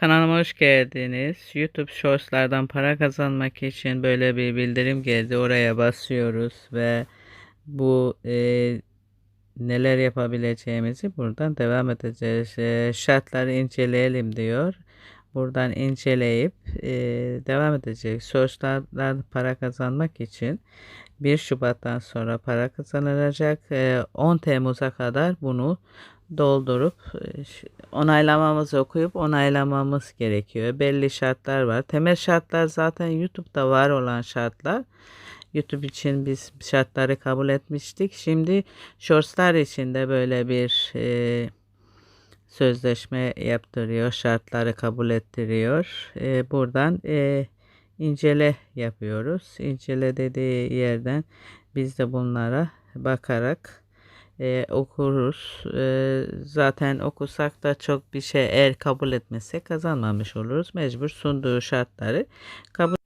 Kanalıma hoş geldiniz. YouTube Shorts'lardan para kazanmak için böyle bir bildirim geldi. Oraya basıyoruz ve bu e, neler yapabileceğimizi buradan devam edeceğiz. E, şartları inceleyelim diyor. Buradan inceleyip e, devam edecek. Shorts'lardan para kazanmak için 1 Şubat'tan sonra para kazanılacak. E, 10 Temmuz'a kadar bunu doldurup e, onaylamamızı okuyup onaylamamız gerekiyor. Belli şartlar var. Temel şartlar zaten YouTube'da var olan şartlar. YouTube için biz şartları kabul etmiştik. Şimdi Shorts'lar için de böyle bir e, sözleşme yaptırıyor. Şartları kabul ettiriyor. E, buradan e, incele yapıyoruz. İncele dediği yerden biz de bunlara bakarak e, okuruz. E, zaten okusak da çok bir şey eğer kabul etmezsek kazanmamış oluruz. Mecbur sunduğu şartları kabul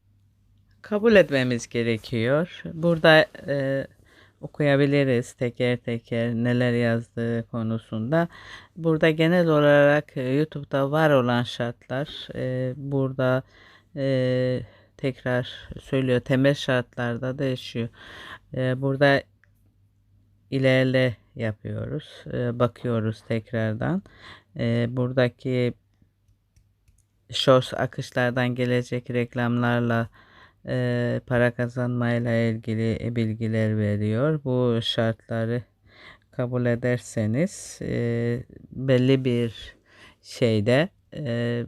kabul etmemiz gerekiyor. Burada e, okuyabiliriz teker teker neler yazdığı konusunda. Burada genel olarak e, YouTube'da var olan şartlar e, burada e, tekrar söylüyor temel şartlarda değişiyor. E, burada ilerle yapıyoruz. E, bakıyoruz tekrardan. E, buradaki shorts akışlardan gelecek reklamlarla e, para kazanmayla ilgili bilgiler veriyor. Bu şartları kabul ederseniz e, belli bir şeyde e,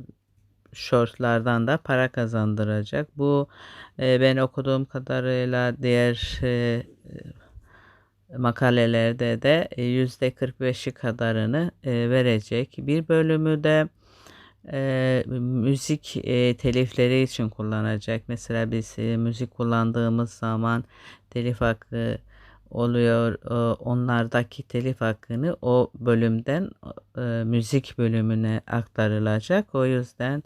shortlardan da para kazandıracak. Bu e, ben okuduğum kadarıyla diğer e, makalelerde de e, yüzde 45'i kadarını e, verecek. Bir bölümü de e, müzik e, telifleri için kullanacak. Mesela biz e, müzik kullandığımız zaman telif hakkı oluyor. E, onlardaki telif hakkını o bölümden e, müzik bölümüne aktarılacak. O yüzden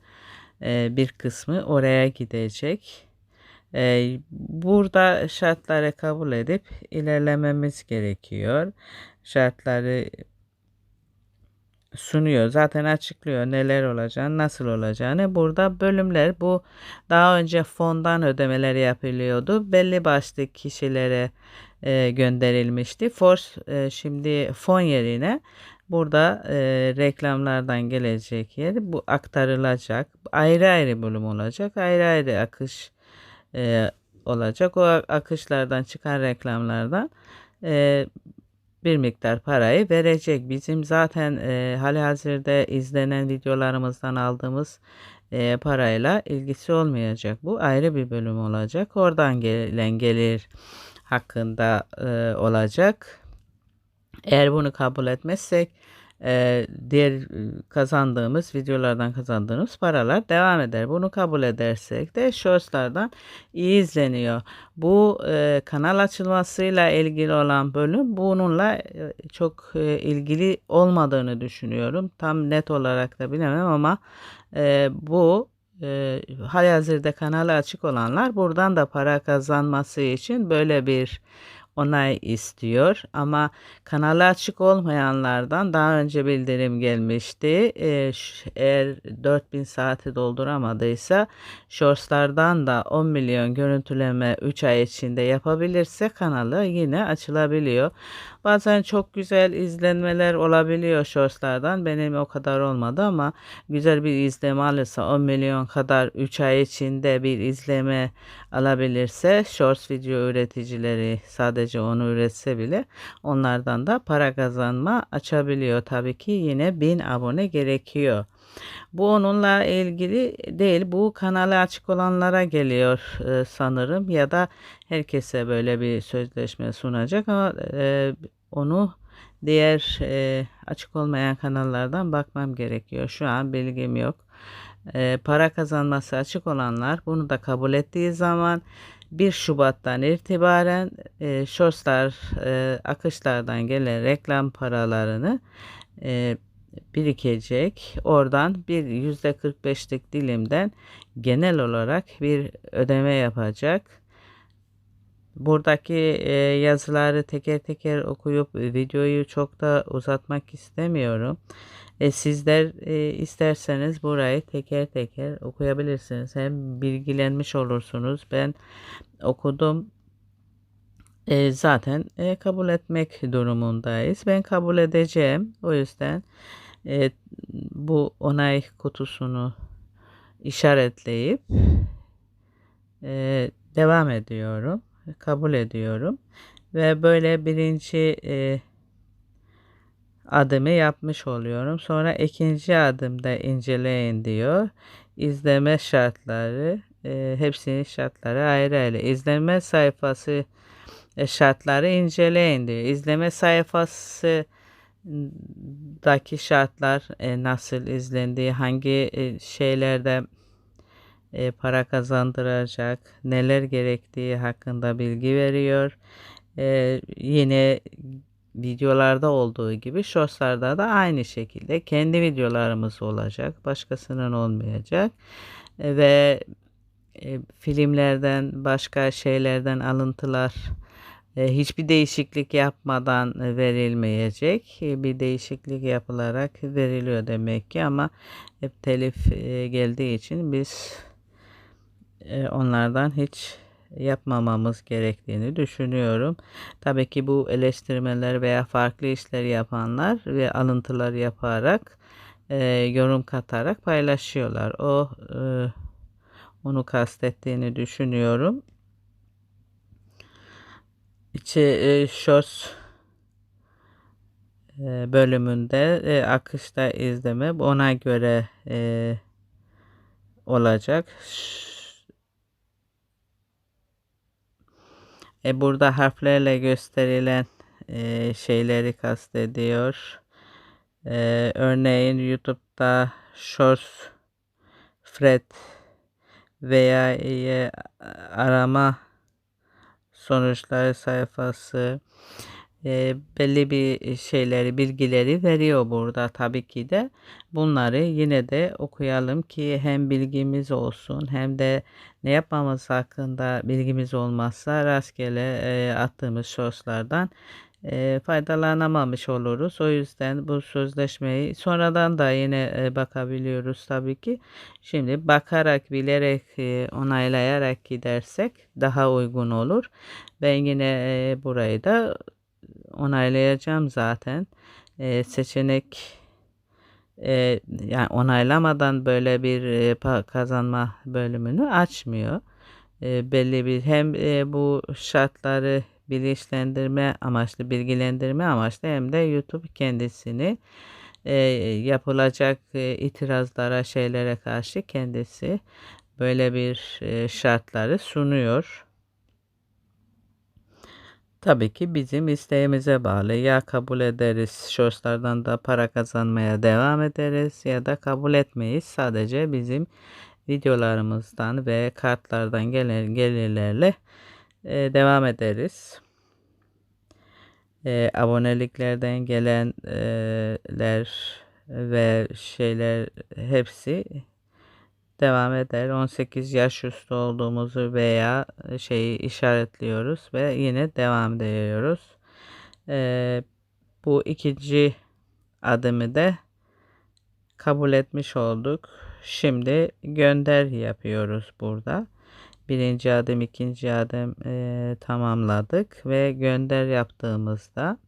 e, bir kısmı oraya gidecek. E, burada şartları kabul edip ilerlememiz gerekiyor. Şartları sunuyor. Zaten açıklıyor neler olacağını, nasıl olacağını. Burada bölümler bu daha önce fondan ödemeler yapılıyordu. Belli başlı kişilere e, gönderilmişti. Force e, şimdi fon yerine burada e, reklamlardan gelecek yer bu aktarılacak. Ayrı ayrı bölüm olacak. Ayrı ayrı akış e, olacak. O akışlardan çıkan reklamlardan e, bir miktar parayı verecek. Bizim zaten e, hali hazırda izlenen videolarımızdan aldığımız e, parayla ilgisi olmayacak. Bu ayrı bir bölüm olacak. Oradan gelen gelir hakkında e, olacak. Eğer bunu kabul etmezsek e, diğer e, kazandığımız videolardan kazandığımız paralar devam eder. Bunu kabul edersek de shortslardan iyi izleniyor. Bu e, kanal açılmasıyla ilgili olan bölüm bununla e, çok e, ilgili olmadığını düşünüyorum. Tam net olarak da bilemem ama e, bu e, halihazırda kanalı açık olanlar buradan da para kazanması için böyle bir onay istiyor ama kanalı açık olmayanlardan daha önce bildirim gelmişti. Ee, eğer 4000 saati dolduramadıysa Shorts'lardan da 10 milyon görüntüleme 3 ay içinde yapabilirse kanalı yine açılabiliyor. Bazen çok güzel izlenmeler olabiliyor Shorts'lardan. Benim o kadar olmadı ama güzel bir izleme alırsa 10 milyon kadar 3 ay içinde bir izleme alabilirse Shorts video üreticileri sadece onu üretse bile onlardan da para kazanma açabiliyor. Tabii ki yine 1000 abone gerekiyor. Bu onunla ilgili değil. Bu kanalı açık olanlara geliyor e, sanırım ya da herkese böyle bir sözleşme sunacak ama e, onu diğer e, açık olmayan kanallardan bakmam gerekiyor. Şu an bilgim yok. E, para kazanması açık olanlar bunu da kabul ettiği zaman 1 Şubat'tan itibaren e, Shortslar e, akışlardan gelen reklam paralarını e, birikecek. Oradan bir %45'lik dilimden genel olarak bir ödeme yapacak. Buradaki e, yazıları teker teker okuyup videoyu çok da uzatmak istemiyorum. E, sizler e, isterseniz burayı teker teker okuyabilirsiniz. Hem bilgilenmiş olursunuz. Ben okudum. E, zaten e, kabul etmek durumundayız. Ben kabul edeceğim. O yüzden e, bu onay kutusunu işaretleyip e, devam ediyorum. Kabul ediyorum. Ve böyle birinci e, adımı yapmış oluyorum. Sonra ikinci adımda inceleyin diyor. İzleme şartları e, hepsinin şartları ayrı ayrı. İzleme sayfası e, şartları inceleyin diyor. İzleme sayfası daki şartlar e, nasıl izlendiği, hangi e, şeylerde e, para kazandıracak, neler gerektiği hakkında bilgi veriyor. E, yine videolarda olduğu gibi shortslarda da aynı şekilde kendi videolarımız olacak. Başkasının olmayacak. E, ve filmlerden başka şeylerden alıntılar hiçbir değişiklik yapmadan verilmeyecek. Bir değişiklik yapılarak veriliyor demek ki ama hep telif geldiği için biz onlardan hiç yapmamamız gerektiğini düşünüyorum. Tabii ki bu eleştirmeler veya farklı işler yapanlar ve alıntılar yaparak e, yorum katarak paylaşıyorlar. O e, onu kastettiğini düşünüyorum. İçi e, Shorts e, bölümünde e, akışta izleme ona göre e, olacak. E, burada harflerle gösterilen e, şeyleri kastediyor. E, örneğin YouTube'da Shorts Fred veya e, arama sonuçları sayfası e, belli bir şeyleri, bilgileri veriyor burada tabii ki de. Bunları yine de okuyalım ki hem bilgimiz olsun hem de ne yapmamız hakkında bilgimiz olmazsa rastgele e, attığımız shortslardan e, faydalanamamış oluruz. O yüzden bu sözleşmeyi sonradan da yine e, bakabiliyoruz tabii ki. Şimdi bakarak, bilerek, e, onaylayarak gidersek daha uygun olur. Ben yine e, burayı da onaylayacağım zaten. E, seçenek e, yani onaylamadan böyle bir e, kazanma bölümünü açmıyor. E, belli bir hem e, bu şartları bilinçlendirme amaçlı, bilgilendirme amaçlı hem de YouTube kendisini e, yapılacak e, itirazlara, şeylere karşı kendisi böyle bir e, şartları sunuyor. Tabii ki bizim isteğimize bağlı. Ya kabul ederiz, shortslardan da para kazanmaya devam ederiz ya da kabul etmeyiz. Sadece bizim videolarımızdan ve kartlardan gelen gelirlerle e, devam ederiz. E, aboneliklerden gelenler ve şeyler hepsi devam eder. 18 yaş üstü olduğumuzu veya şeyi işaretliyoruz ve yine devam ediyoruz. E, bu ikinci adımı da kabul etmiş olduk. Şimdi gönder yapıyoruz burada. Birinci adım, ikinci adım e, tamamladık ve gönder yaptığımızda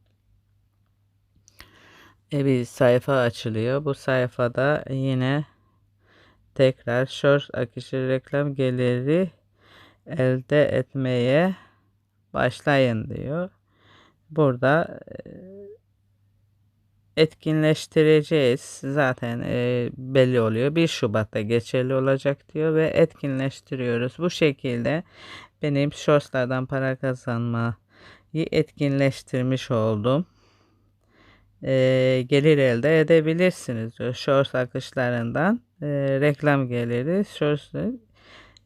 e, bir sayfa açılıyor. Bu sayfada yine tekrar short akışı reklam geliri elde etmeye başlayın diyor. Burada e, etkinleştireceğiz. Zaten e, belli oluyor. 1 Şubat'ta geçerli olacak diyor ve etkinleştiriyoruz. Bu şekilde benim shortslardan para kazanmayı etkinleştirmiş oldum. E, gelir elde edebilirsiniz diyor. Shorts akışlarından e, reklam geliri shorts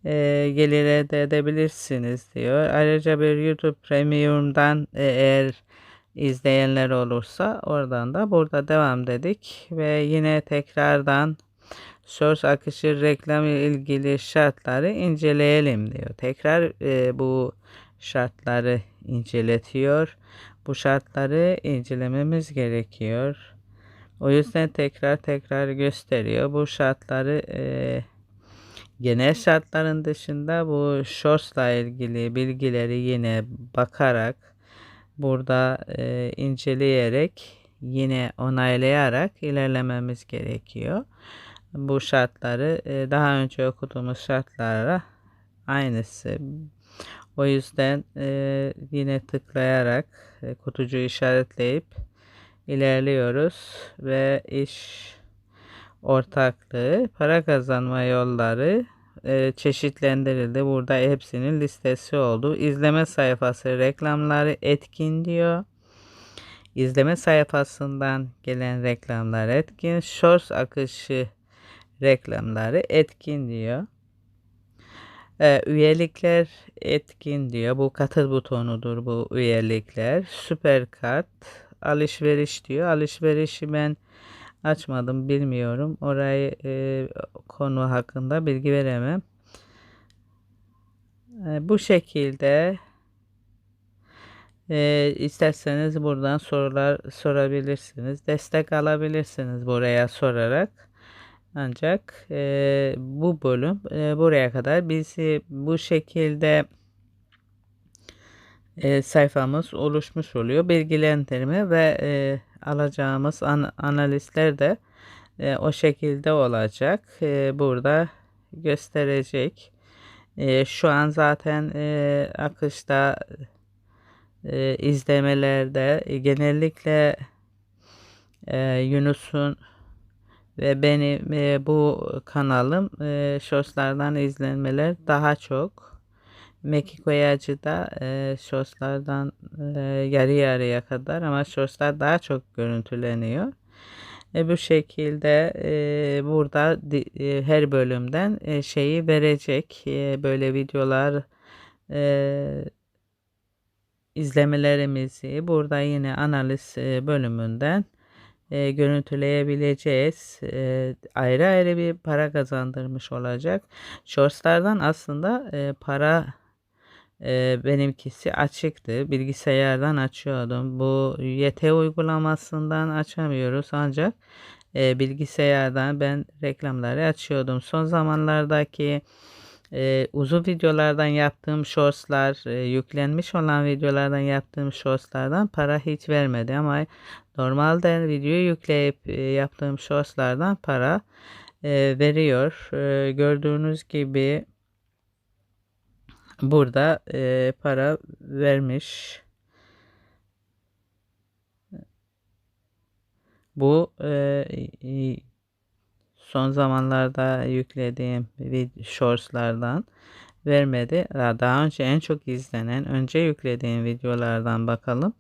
e, gelir elde edebilirsiniz diyor. Ayrıca bir YouTube Premium'dan e, eğer izleyenler olursa oradan da burada devam dedik ve yine tekrardan source akışı reklam ilgili şartları inceleyelim diyor. Tekrar e, bu şartları inceletiyor. Bu şartları incelememiz gerekiyor. O yüzden tekrar tekrar gösteriyor. Bu şartları e, genel şartların dışında bu shorts'la ilgili bilgileri yine bakarak burada e, inceleyerek yine onaylayarak ilerlememiz gerekiyor. Bu şartları e, daha önce okuduğumuz şartlara aynısı. O yüzden e, yine tıklayarak e, kutucuğu işaretleyip ilerliyoruz ve iş ortaklığı para kazanma yolları e, çeşitlendirildi. Burada hepsinin listesi oldu. İzleme sayfası reklamları etkin diyor. İzleme sayfasından gelen reklamlar etkin. Shorts akışı reklamları etkin diyor. Ee, üyelikler etkin diyor. Bu katıl butonudur bu üyelikler. Süper kart alışveriş diyor. Alışverişi ben açmadım bilmiyorum. Orayı e, konu hakkında bilgi veremem. E, bu şekilde e, isterseniz buradan sorular sorabilirsiniz. Destek alabilirsiniz buraya sorarak. Ancak e, bu bölüm e, buraya kadar bizi bu şekilde e, sayfamız oluşmuş oluyor. Bilgilendirme ve e, alacağımız an, analistler de e, o şekilde olacak. E, burada gösterecek. E, şu an zaten e, akışta e, izlemelerde e, genellikle e, Yunus'un ve benim e, bu kanalım e, shortslardan izlenmeler daha çok. Mekikoyacı'da e, shortslardan e, yarı yarıya kadar ama shortslar daha çok görüntüleniyor. E, bu şekilde e, burada e, her bölümden e, şeyi verecek. E, böyle videolar e, izlemelerimizi burada yine analiz e, bölümünden e, görüntüleyebileceğiz. E, ayrı ayrı bir para kazandırmış olacak. Shorts'lardan aslında e, para e, benimkisi açıktı. Bilgisayardan açıyordum. Bu YT uygulamasından açamıyoruz ancak e, bilgisayardan ben reklamları açıyordum. Son zamanlardaki e, uzun videolardan yaptığım shortslar, e, yüklenmiş olan videolardan yaptığım shortslardan para hiç vermedi ama normalde videoyu yükleyip e, yaptığım shortslardan para e, veriyor. E, gördüğünüz gibi burada e, para vermiş. Bu e, son zamanlarda yüklediğim shortslardan vermedi. Daha önce en çok izlenen, önce yüklediğim videolardan bakalım.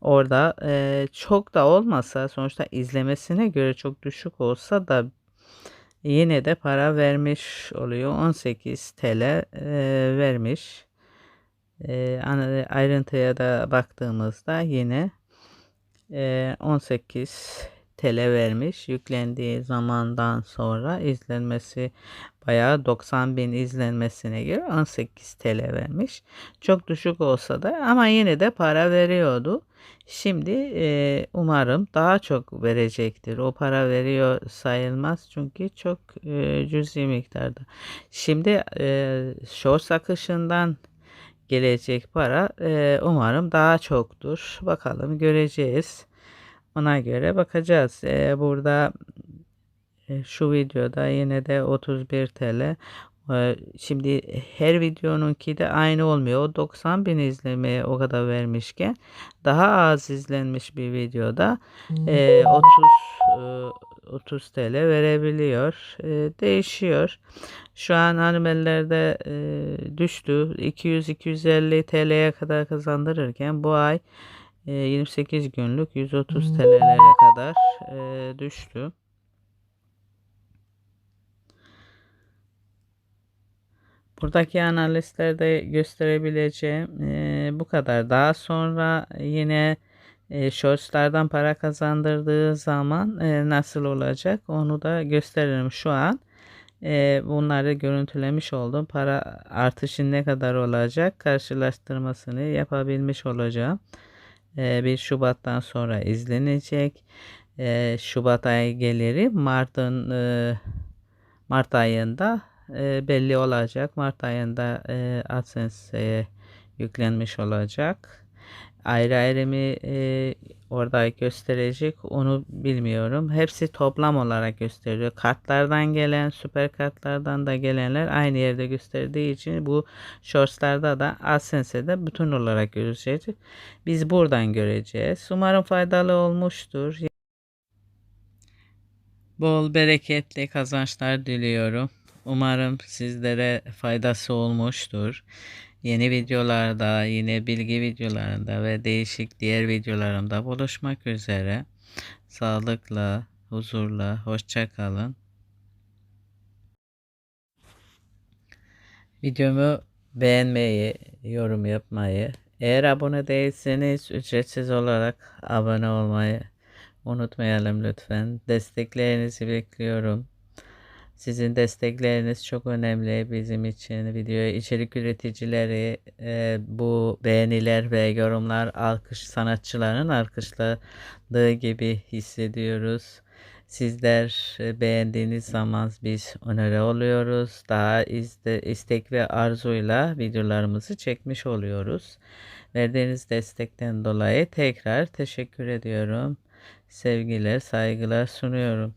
Orada e, çok da olmasa sonuçta izlemesine göre çok düşük olsa da yine de para vermiş oluyor. 18 TL e, vermiş. E, ayrıntıya da baktığımızda yine e, 18 TL vermiş. Yüklendiği zamandan sonra izlenmesi bayağı 90 bin izlenmesine göre 18 TL vermiş. Çok düşük olsa da ama yine de para veriyordu. Şimdi e, umarım daha çok verecektir. O para veriyor sayılmaz çünkü çok e, cüzi miktarda. Şimdi e, shorts akışından gelecek para e, umarım daha çoktur. Bakalım göreceğiz. Ona göre bakacağız. Ee, burada e, şu videoda yine de 31 TL. Ee, şimdi her videonunki de aynı olmuyor. O 90 bin izlemeye o kadar vermişken daha az izlenmiş bir videoda e, 30 e, 30 TL verebiliyor. E, değişiyor. Şu an animellerde e, düştü. 200-250 TL'ye kadar kazandırırken bu ay 28 ee, günlük 130 TL'lere kadar e, düştü. Buradaki analizlerde gösterebileceğim e, bu kadar. Daha sonra yine e, shortslardan para kazandırdığı zaman e, nasıl olacak onu da gösteririm şu an. E, bunları görüntülemiş oldum. Para artışı ne kadar olacak karşılaştırmasını yapabilmiş olacağım. 1 ee, Şubat'tan sonra izlenecek. e, Şubat ayı geliri Mart'ın e, Mart ayında e, belli olacak. Mart ayında e, AdSense'ye yüklenmiş olacak. Ayrı ayrı mı e, orada gösterecek onu bilmiyorum. Hepsi toplam olarak gösteriyor. Kartlardan gelen, süper kartlardan da gelenler aynı yerde gösterdiği için bu shortslarda da AdSense'de bütün olarak görecek. Biz buradan göreceğiz. Umarım faydalı olmuştur. Bol bereketli kazançlar diliyorum. Umarım sizlere faydası olmuştur. Yeni videolarda, yine bilgi videolarında ve değişik diğer videolarımda buluşmak üzere. Sağlıkla, huzurla, hoşça kalın. Videomu beğenmeyi, yorum yapmayı, eğer abone değilseniz ücretsiz olarak abone olmayı unutmayalım lütfen. Desteklerinizi bekliyorum. Sizin destekleriniz çok önemli bizim için. Video içerik üreticileri e, bu beğeniler ve yorumlar alkış sanatçıların alkışladığı gibi hissediyoruz. Sizler e, beğendiğiniz zaman biz öneri oluyoruz. Daha izde, istek ve arzuyla videolarımızı çekmiş oluyoruz. Verdiğiniz destekten dolayı tekrar teşekkür ediyorum. Sevgiler, saygılar sunuyorum.